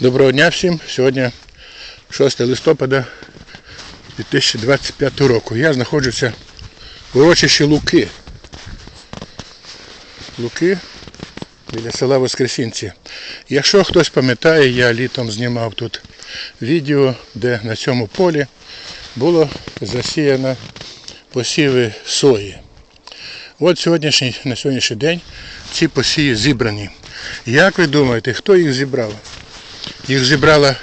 Доброго дня всім. Сьогодні 6 листопада 2025 року. Я знаходжуся в урочищі Луки. Луки біля села Воскресінці. Якщо хтось пам'ятає, я літом знімав тут відео, де на цьому полі було засіяно посіви сої. От сьогоднішній, на сьогоднішній день ці посії зібрані. Як ви думаєте, хто їх зібрав? Їх зібрала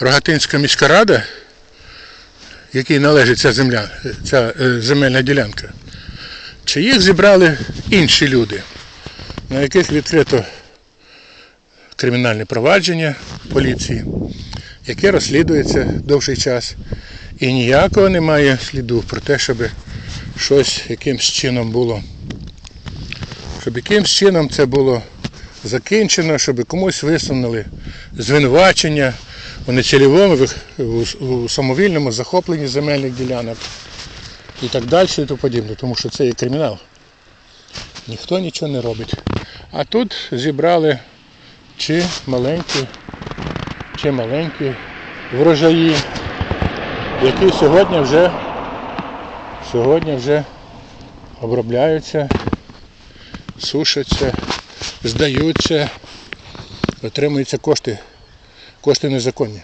Рогатинська міська рада, якій належить ця земля, ця е, земельна ділянка. Чи їх зібрали інші люди, на яких відкрито кримінальне провадження поліції, яке розслідується довший час. І ніякого немає сліду про те, щоб щось якимсь чином було. Щоб якимсь чином це було закінчено, щоб комусь висунули звинувачення у нецільовому, у- самовільному захопленні земельних ділянок і так далі і тому подібне, тому що це є кримінал. Ніхто нічого не робить. А тут зібрали чи маленькі, чи маленькі врожаї, які сьогодні вже, сьогодні вже обробляються, сушаться, здаються, отримуються кошти, кошти незаконні,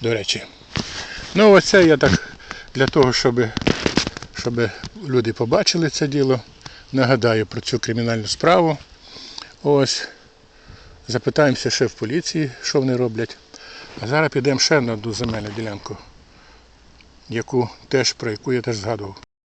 до речі. Ну оце я так для того, щоб, щоб люди побачили це діло, нагадаю про цю кримінальну справу. Ось. Запитаємося ще в поліції, що вони роблять. А зараз підемо ще на одну земельну ділянку, яку теж, про яку я теж згадував.